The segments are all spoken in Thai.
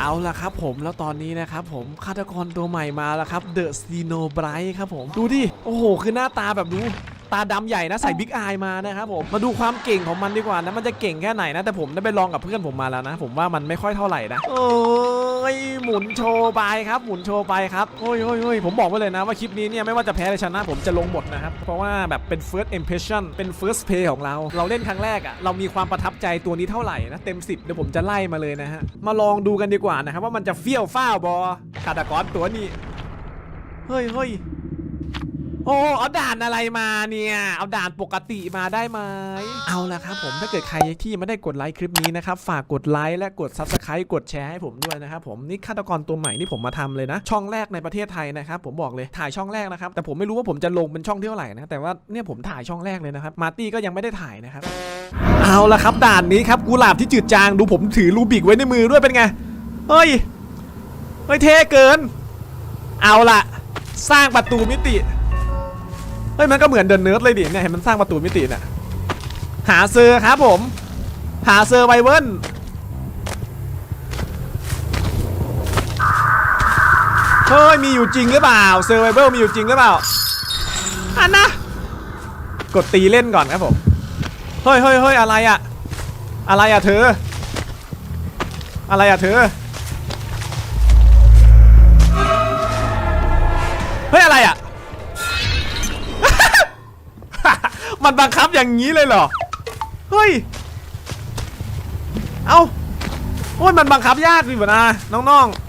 เอาละครับผมแล้วตอนนี้นะครับผมฆาตกรตัวใหม่มาแล้วครับเดอะซีโนไบรท์ครับผมดูดิโอ้โหคือหน้าตาแบบดูาดำใหญ่นะใส่บิ๊กอายมานะครับผมมาดูความเก่งของมันดีกว่านะมันจะเก่งแค่ไหนนะแต่ผมได้ไปลองกับเพื่อนผมมาแล้วนะ ผมว่ามันไม่ค่อยเท่าไหร่นะโอ้ยหมุนโชว์ไปครับหมุนโชว์ไปครับโอ้ยโอ้ยโอ้ยผมบอกไว้เลยนะว่าคลิปนี้เนี่ยไม่ว่าจะแพ้หรือชนะผมจะลงหมดนะครับเพราะว่าแบบเป็น first impression เป็น first play ของเรา เราเล่นครั้งแรกอะ่ะเรามีความประทับใจตัวนี้เท่าไหร่นะเต็ม 10เดี๋ยวผมจะไล่มาเลยนะฮะมาลองดูกันดีกว่านะครับว่ามันจะเฟี้ยวฟ้าวบอคาตากรตัวนี้เฮ้ยเฮ้ย โอ้เอาด่านอะไรมาเนี่ย เอาด่านปกติมาได้ไหมเอาละครับผมถ้าเกิดใครที่ยังไม่ได้กดไลค์คลิปนี้นะครับฝากกดไลค์และกด Subscribe กดแชร์ให้ผมด้วยนะครับผมนี่ฆาตกรตัวใหม่ที่ผมมาทำเลยนะ ช่องแรกในประเทศไทยนะครับผมบอกเลยถ่ายช่องแรกนะครับแต่ผมไม่รู้ว่าผมจะลงเป็นช่องที่เท่าไหร่นะแต่ว่าเนี่ยผมถ่ายช่องแรกเลยนะครับมาร์ตี้ก็ยังไม่ได้ถ่ายนะครับเอาละครับด่านนี้ครับกุหลาบที่จืดจางดูผมถือรูบิกไว้ในมือด้วยเป็นไงเฮ้ยเฮ้ยเท่เกิน เอาละสร้างประตูมิติ เฮ้ยมันก็เหมือนเดินเนิร์ดเลยดิเนี่ยเห็นมันสร้างประตูมิติน่ะหาเซอร์ครับผม หาเซอร์ไวเวิลเฮ้ยมีอยู่จริงหรือเปล่าเซอร์ไวเบิลมีอยู่จริงหรือเปล่าอันนะกดตีเล่นก่อนครับผมเฮ้ยเฮ้ยเฮ้ยอะไรอะอะไรอะเธอ อะไรอะเธอ มันบังคับอย่างนี้เลยเหรอ เฮ้ย เอาโอ้ยมันบังคับยากดิบ่นะน้องๆ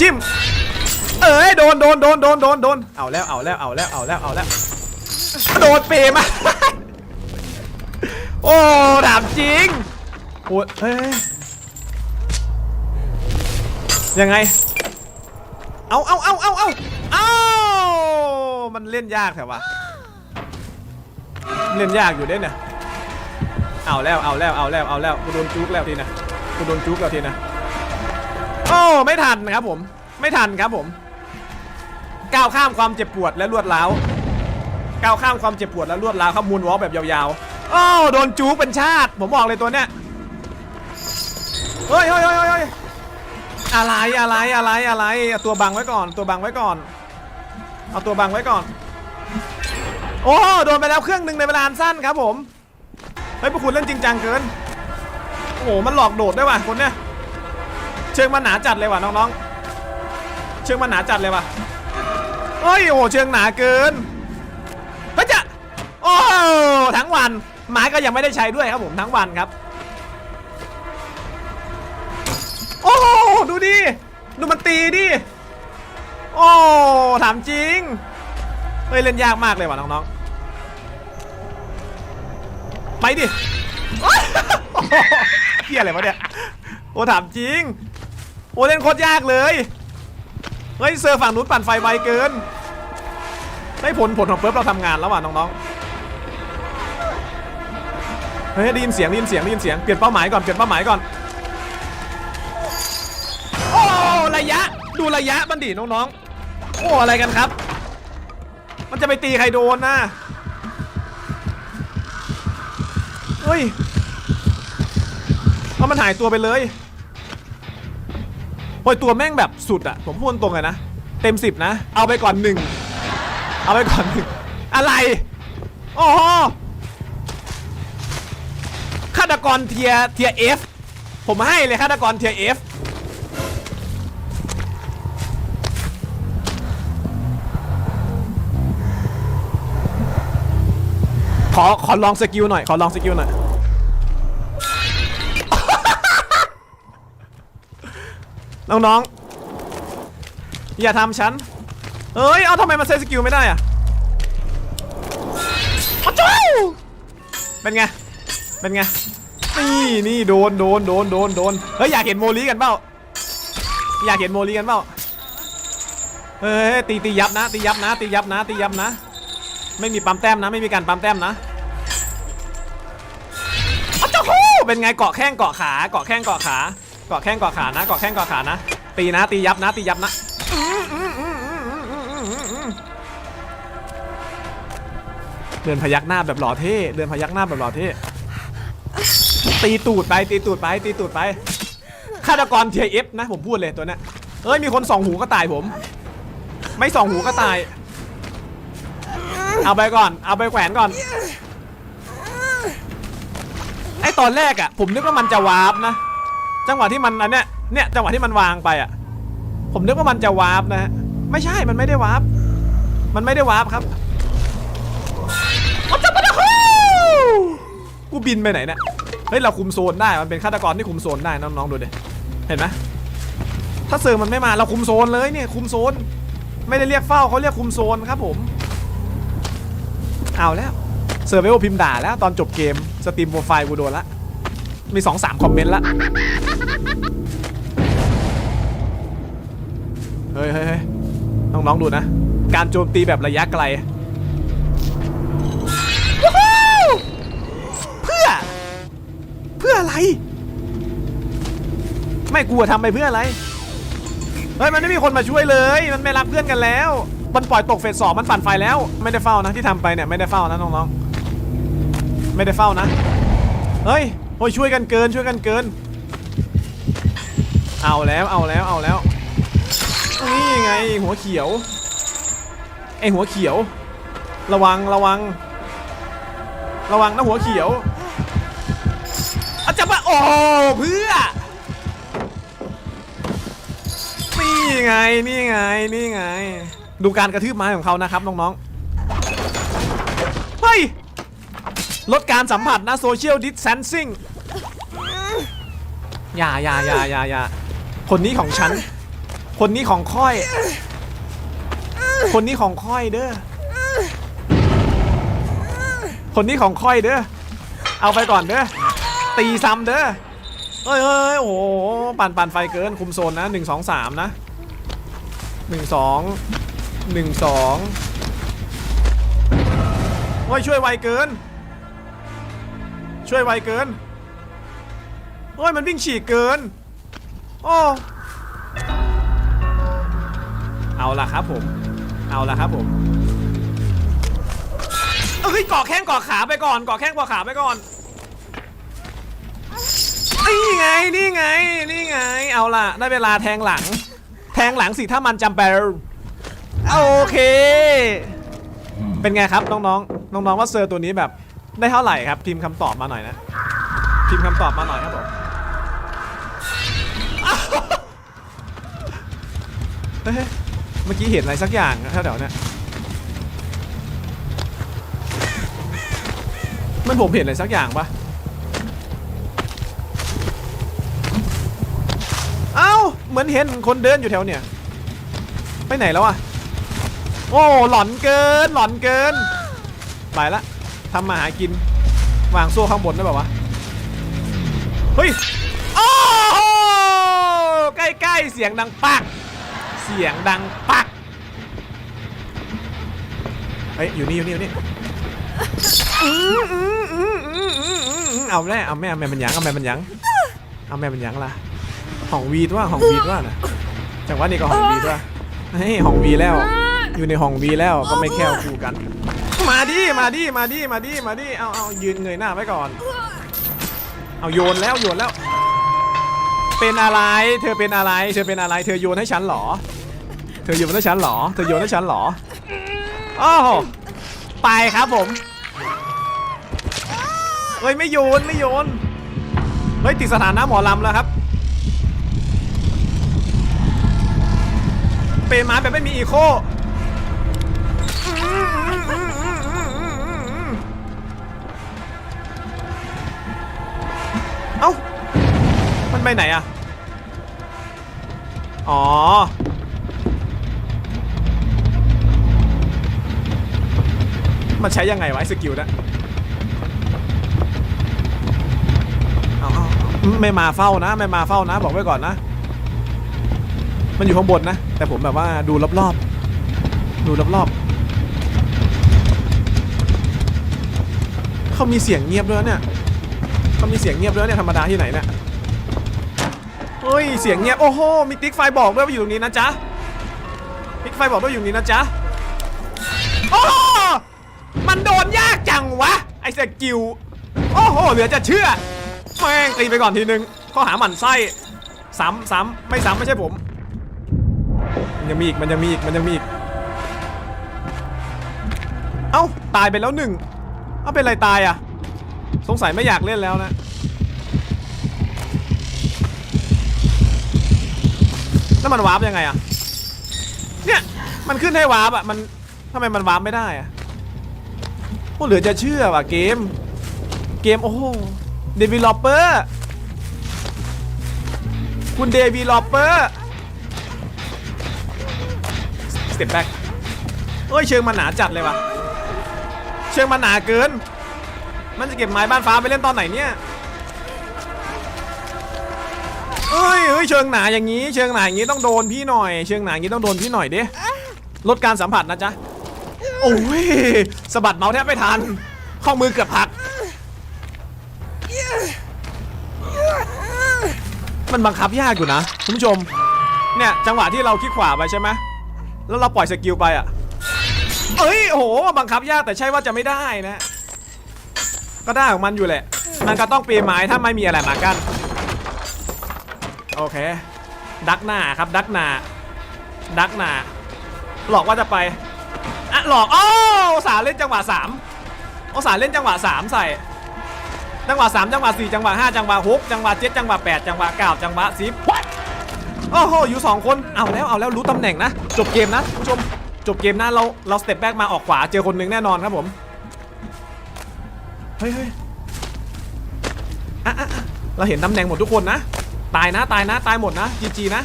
จิ้ม เอ้ยโดนโดนโดนโดนโดนโดนเอาแล้วเอาแล้วเอาแล้วเอาแล้วเอาแล้วโดนเปรมาโอ้ถามจริงโอ้ยเฮ้ยยังไง เอาเอาเอาเอาเอาเอามันเล่นยากแถววะเล่นยากอยู่เด้เนี่ยเอาแล้วเอาแล้วเอาแล้วเอาแล้วกูโดนจุกแล้วทีนะกูโดนจุกแล้วทีนะโอ้ไม่ทันครับผมไม่ทันครับผม ก้าวข้ามความเจ็บปวดและรวดร้าวก้าวข้ามความเจ็บปวดและรวดร้าวครับมูนวอล์กแบบยาวๆโอ้โดนจุกเป็นชาติ ผมบอกเลยตัวเนี้ยเฮ้ยเฮ้ยเฮ้ยเฮ้ย อะไรอะไรอะไรอะไรเอาตัวบังไว้ก่อนตัวบังไว้ก่อน เอาตัวบังไว้ก่อน โอ้โดนไปแล้วเครื่องหนึ่งในเวลาอันสั้นครับผมเฮ้ยพวกคุณเล่นจริงจังเกินโอ้โหมันหลอกโดดได้วยว่ะคนเนี้ยเชิงมันหนาจัดเลยว่ะน้องๆ เชิงมันหนาจัดเลยว่ะเฮ้ยโอ้โหเชิงหนาเกินเฮ้ยจะโอ้ทั้งวันหมาก็ยังไม่ได้ใช้ด้วยครับผมทั้งวันครับ ดูมันตีดิ โอ้ถามจริง เฮ้ย เล่นยากมากเลยว่ะน้องๆ ไปดิเฮียอะไรวะเนี่ย โอ้ถามจริง โอ้เล่นโคตรยากเลย เฮ้ยเซอร์ฝั่งนู้นปั่นไฟไวเกิน ได้ผลผลของเปิร์ฟเราทำงานแล้วว่ะน้องๆ เฮ้ยได้ยินเสียงได้ยินเสียงได้ยินเสียง เปลี่ยนเป้าหมายก่อนเปลี่ยนเป้าหมายก่อน ระยะ ดูระยะมันดิน้องๆ โอ้อะไรกันครับ มันจะไปตีใครโดนนะเฮ้ยเพามันหายตัวไปเลยโอ้ยตัวแม่งแบบสุดอะผมพูดตรงเลยนะ เต็มสิบนะ เอาไปก่อนหนึ่ง เอาไปก่อนหนึ่ง อะไรโอ้โหฆาตกรเทียเทียเอฟผมให้เลยฆาตกรเทียเอฟ ขอขอลองสกิลหน่อยขอลองสกิลหน่อยน้องๆอย่าทำฉันเอ้ยเอาทำไมมันใช้สกิลไม่ได้อะอ้าวจู้เป็นไงเป็นไงนี่นี่โดนโดนโดนโดนโดนเฮ้ยอยากเห็นโมลีกันเปล่าอยากเห็นโมลีกันเปล่าเฮ้ยตีตียับนะตียับนะตียับนะตียับนะ ไม่มีปั๊มแต้มนะ ไม่มีการปั๊มแต้มนะอ้าวเจ้าคู่เป็นไงเกาะแข้งเกาะขา เกาะแข้งเกาะขา เกาะแข้งเกาะขานะ เกาะแข้งเกาะขานะ ตีนะ ตียับนะ ตียับนะ เดินพยักหน้าแบบหล่อเท่ เดินพยักหน้าแบบหล่อเท่ ตีตูดไป ตีตูดไป ตีตูดไป ฆาตกรเทียเอฟนะ ผมพูดเลยตัวเนี้ยเอ้ย มีคนส่องหูก็ตายผม ไม่ส่องหูก็ตาย เอาไปก่อน เอาไปแขวนก่อน ไอตอนแรกอะผมนึกว่ามันจะวาร์ปนะ จังหวะที่มันอันเนี้ย เนี่ยจังหวะที่มันวางไปอะผมนึกว่ามันจะวาร์ปนะฮะ ไม่ใช่ มันไม่ได้วาร์ป มันไม่ได้วาร์ปครับจับมาแล้วกูบินไปไหนเนี่ย เฮ้ยเราคุมโซนได้ มันเป็นฆาตกรที่คุมโซนได้น้องๆดูดิ เห็นไหมถ้าเซอร์มันไม่มาเราคุมโซนเลยเนี่ยคุมโซน ไม่ได้เรียกเฝ้าเขาเรียกคุมโซนครับผม เอาแล้วเซอร์เวลพิมพ์ด่าแล้วตอนจบเกมสตรีมโปรไฟล์กูโดนละ มี2อสามคอมเมนต์ละเฮ้ยเฮ้ยเฮ้ยน้อง ๆ ดูนะ การโจมตีแบบระยะไกล เพื่อ เพื่ออะไร ไม่กลัวทำไปเพื่ออะไร เฮ้ย มันไม่มีคนมาช่วยเลย มันไม่รักเพื่อนกันแล้ว มันปล่อยตกเฟสสองมันฝันไฟแล้ว ไม่ได้เฝ้านะที่ทำไปเนี่ยไม่ได้เฝ้านะน้องๆไม่ได้เฝ้านะ เฮ้ยโอ้ยช่วยกันเกินช่วยกันเกิน เอาแล้วเอาแล้วเอาแล้วนี่ไงหัวเขียวไอหัวเขียว ระวังระวัง ระวังนะหัวเขียวอาจจะมาโอ้เพื่อนี่ไงนี่ไงนี่ไง ดูการกระทืบไม้ของเขานะครับน้องๆ เฮ้ย ลดการสัมผัสนะโซเชียลดิสแ n นซิ่งอย่าอย่าอย่าอย่าอย่าคนนี้ของฉัน คนนี้ของค่อย คนนี้ของค่อยเด้อ คนนี้ของค่อยเด้อ เอาไปก่อนเด้อ ตีซ้ำเด้อเฮ้ยเฮ้ยโอ้โห ปั่นปั่นไฟเกินคุมโซนนะหนึ่งสองสามนะหนึ่งสอง หนึ่งสองโอ้ยช่วยไวเกิน ช่วยไวเกินโอ้ยมันวิ่งฉีกเกินโอ้เอาละครับผม เอาละครับผมเอ้ยเกาะแข้งเกาะขาไปก่อนเกาะแข้งเกาะขาไปก่อนนี่ไงนี่ไงนี่ไง เอาล่ะได้เวลาแทงหลัง แทงหลังสิถ้ามันจำเป็น โอเค เป็นไงครับน้องๆ น้องๆว่าเซอร์ตัวนี้แบบได้เท่าไหร่ครับ พิมพ์คำตอบมาหน่อยนะ พิมพ์คำตอบมาหน่อยครับผมเมื่อกี้เห็นอะไรสักอย่างแถวๆเนี้ยมันผมเห็นอะไรสักอย่างปะเอ้า เหมือนเห็นคนเดินอยู่แถวเนี่ย ไปไหนแล้วอะ โอ้หลอนเกินหลอนเกิน ไปละทำมาหากิน วางโซ่ข้างบนได้แบบวะ เฮ้ย โอ้โหใกล้ๆ เสียงดังปัก เสียงดังปัก เฮ้ย อยู่นี่ อยู่นี่ อยู่นี่เอาแม่เอาแม่เอาแม่มันหยังเอาแม่มันหยังเอาแม่มันหยังล่ะของวีดว่าของวีดว่านะจังหวะนี้ก็ของวีดว่าเฮ้ยของวีแล้ว อยู่ในห้องวีแล้วก็ไม่แค่วคู่กัน มาดิมาดิมาดิมาดิมาดิเอาเอายืนเงยหน้าไว้ก่อน เอาโยนแล้วโยนแล้ว เป็นอะไร เธอเป็นอะไรเธอเป็นอะไร เธอโยนให้ฉันหรอ เธอโยนให้ฉันหรอ เธอโยนให้ฉันหรออ้าวไปครับผมเฮ้ยไม่โยนไม่โยนเฮ้ยติดสถานะหมอลำแล้วครับเป็นม้แบบไม่มีอีโค ไปไหนอะอ๋อ มันใช้ยังไงวะไอ้สกิลนะเอาเอาไม่มาเฝ้านะ ไม่มาเฝ้านะ บอกไว้ก่อนนะ มันอยู่ข้างบนนะ แต่ผมแบบว่าดูรอบๆ ดูรอบๆ เขามีเสียงเงียบด้วยเนี่ยเขามีเสียงเงียบด้วยเนี่ยธรรมดาที่ไหนเนี่ย เฮ้ยเสียงเงียบโอ้โหมีติ๊กไฟบอกด้วยว่าอยู่ตรงนี้นะจ๊ะติ๊กไฟบอกด้วยอยู่ตรงนี้นะจ๊ะโอ้โหมันโดนยากจังวะไอ้สกิลโอ้โหเหลือจะเชื่อแม่งตีไปก่อนทีนึงข้อหาหมั่นไส้ซ้ำซ้ำไม่ซ้ำไม่ใช่ผมมันยังมีอีกมันยังมีอีกมันยังมีอีกเอ้าตายไปแล้วหนึ่งเอ้าเป็นไรตายอะสงสัยไม่อยากเล่นแล้วนะ แล้วมันวาร์ปยังไงอะเนี่ยมันขึ้นให้วาร์ปอะมันทำไมมันวาร์ปไม่ได้อะโอ้เหลือจะเชื่อว่ะเกม เกมโอ้โหเดวิลอปเปอร์คุณเดวิลอปเปอร์สเต็ปแบ็กเอ้ยเชิงมันหนาจัดเลยว่ะ เชิงมันหนาเกิน มันจะเก็บไม้บ้านฟ้าไปเล่นตอนไหนเนี่ย เอ้ยเอ้ยเชิงหนาอย่างนี้เชิงหนาอย่างนี้ต้องโดนพี่หน่อย เชิงหนาอย่างนี้ต้องโดนพี่หน่อยเดิลดการสัมผัสนะจ๊ะโอ้ยสะบัดเมาส์แทบไม่ทันข้อมือเกือบหัก มันบังคับยากอยู่นะคุณผู้ชม เนี่ยจังหวะที่เราคลิกขวาไปใช่ไหมแล้วเราปล่อยสกิลไปอะเอ้ยโอ้โหบังคับยากแต่ใช่ว่าจะไม่ได้นะ ก็ได้ของมันอยู่แหละ มันก็ต้องปีนไม้ถ้าไม่มีอะไรมากั้น โอเค ดักหน้าครับ ดักหน้า ดักหน้า หลอกว่าจะไป อะ หลอก โอ้สาเล่นจังหวะสามอุตสาเล่นจังหวะสามใส่ จังหวะสามจังหวะสี่จังหวะห้าจังหวะหกจังหวะเจ็ดจังหวะแปดจังหวะเก้าจังหวะสิบโอ้โห อยู่สองคน เอาแล้ว เอาแล้ว รู้ตำแหน่งนะ จบเกมนะคุณผู้ชม จบเกมนะ เรา เราสเต็ปแบ็กมาออกขวา เจอคนหนึ่งแน่นอนครับผม เฮ้ยเฮ้ยอะอะเราเห็นตำแหน่งหมดทุกคนนะ ตายนะตายนะตายหมดนะจีจีนะ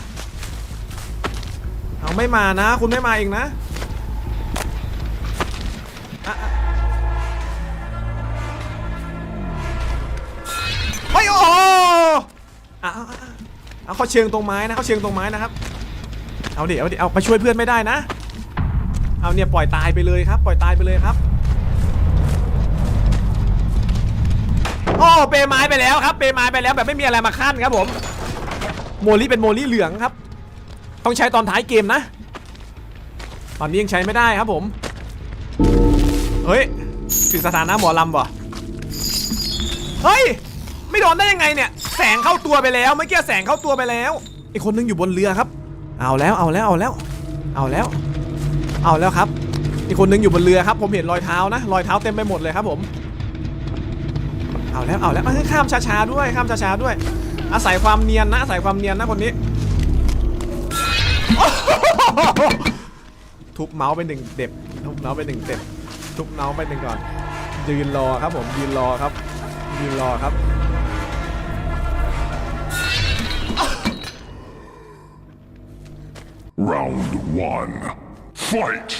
เอาไม่มานะ คุณไม่มาเองนะเฮ้ยโอ้โหอะอะอะเอาเขาเชิงตรงไม้นะเขาเชิงตรงไม้นะครับ เอาดิเอาดิเอาไปช่วยเพื่อนไม่ได้นะ เอาเนี่ยปล่อยตายไปเลยครับปล่อยตายไปเลยครับโอ้เปไม้ไปแล้วครับเปไม้ไปแล้วแบบไม่มีอะไรมาขั้นครับผม โมลี่เป็นโมลี่เหลืองครับ ต้องใช้ตอนท้ายเกมนะตอนนี้ยังใช้ไม่ได้ครับผม เฮ้ยถึงสถานะหมอลำบ่เฮ้ย ไม่โดนได้ยังไงเนี่ย แสงเข้าตัวไปแล้วเมื่อกี้แสงเข้าตัวไปแล้วอีกคนนึงอยู่บนเรือครับ เอาแล้วเอาแล้วเอาแล้ว เอาแล้ว เอาแล้วครับอีกคนนึงอยู่บนเรือครับ ผมเห็นรอยเท้านะรอยเท้าเต็มไปหมดเลยครับผม เอาแล้วเอาแล้วข้ามช้าๆด้วยข้ามช้าๆด้วย อาศัยความเนียนนะอาศัยความเนียนนะคนนี้ ทุบเมาส์ไปหนึ่งเด็บทุบเมาส์ไปหนึ่งเด็บทุบเมาส์ไปหนึ่งก่อน ยืนรอครับผมยืนรอครับ ยืนรอครับ Round one. Fight!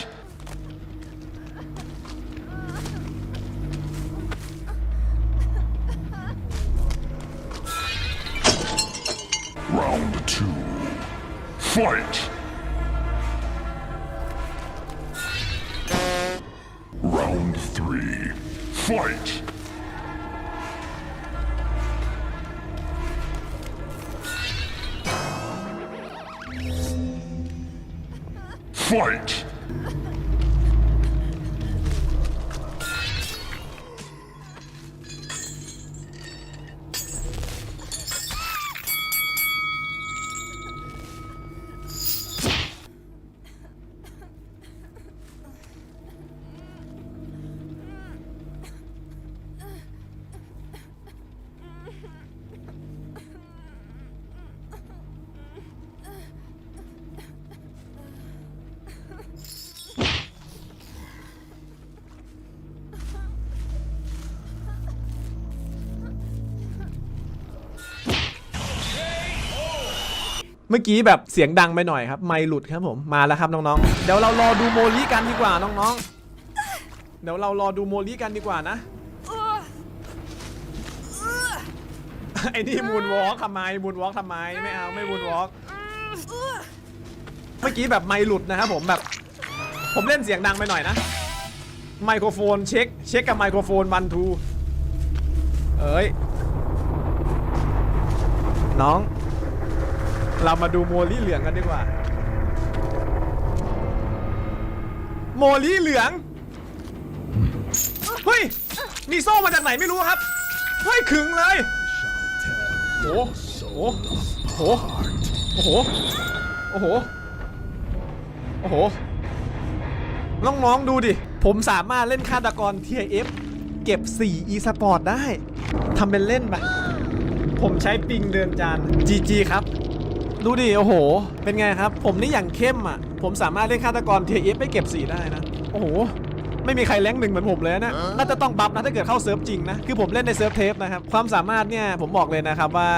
Fight! Round three. Fight! เมื่อกี้แบบเสียงดังไปหน่อยครับ ไม่หลุดครับผมมาแล้วครับน้องๆ เดี๋ยวเรารอดูโมลี่กันดีกว่าน้องๆ เดี๋ยวเรารอดูโมลี่กันดีกว่านะ ไอ้นี่มูนวอล์กทำไมมูนวอล์กทำไมไม่เอาไม่มูนวอล์กเมื่อกี้แบบไม่หลุดนะครับผมแบบ ผมเล่นเสียงดังไปหน่อยนะ ไมโครโฟนเช็คเช็คกับไมโครโฟนวันทูเอ้ยน้อง เรามาดูโมลี่เหลืองกันดีกว่า โมลี่เหลือง เฮ้ย มีโซ่มาจากไหนไม่รู้ครับ เฮ้ยขึงเลย โอ้โห โอ้โห โอ้โห โอ้โห น้องๆดูดิ ผมสามารถเล่นฆาตกร TIF เก็บ 4 e sport ได้ ทำเป็นเล่นไปผมใช้ปิงเดินจาน GG ครับ ดูดิ โอ้โห เป็นไงครับ ผมนี่อย่างเข้มอะ ผมสามารถเล่นฆาตกร TIF ไปเก็บ4ได้นะ โอ้โห ไม่มีใครแรงค์หนึ่งเหมือนผมเลยนะ น่าจะต้องบัฟนะถ้าเกิดเข้าเซิร์ฟจริงนะ คือผมเล่นในเซิร์ฟเทปนะครับ ความสามารถเนี่ยผมบอกเลยนะครับว่า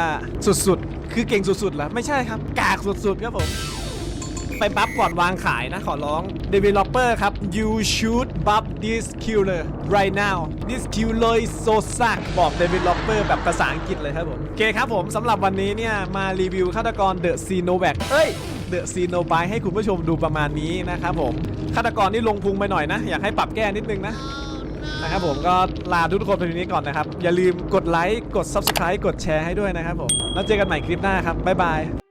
สุดๆ คือเก่งสุดๆแล้วไม่ใช่ครับ กากสุดๆครับผม ไปบัฟก่อนวางขายนะขอร้อง Developer ครับ you should buff this killer right now this killer is so suck บอก Developer แบบภาษาอังกฤษเลยครับผม โอเคครับผมสำหรับวันนี้เนี่ย มารีวิวฆาตกร The c n o v a c เอ้ย The c n o b y ให้คุณผู้ชมดูประมาณนี้นะครับผมฆาตกรนี่ลงพุงไปหน่อยนะ อยากให้ปรับแก้นิดนึงนะนะครับผมก็ลาทุกคนไปทีนี้ก่อนนะครับ อย่าลืมกดไลค์กด Subscribe กดแชร์ให้ด้วยนะครับผม แล้วเจอกันใหม่คลิปหน้าครับ บ๊ายบาย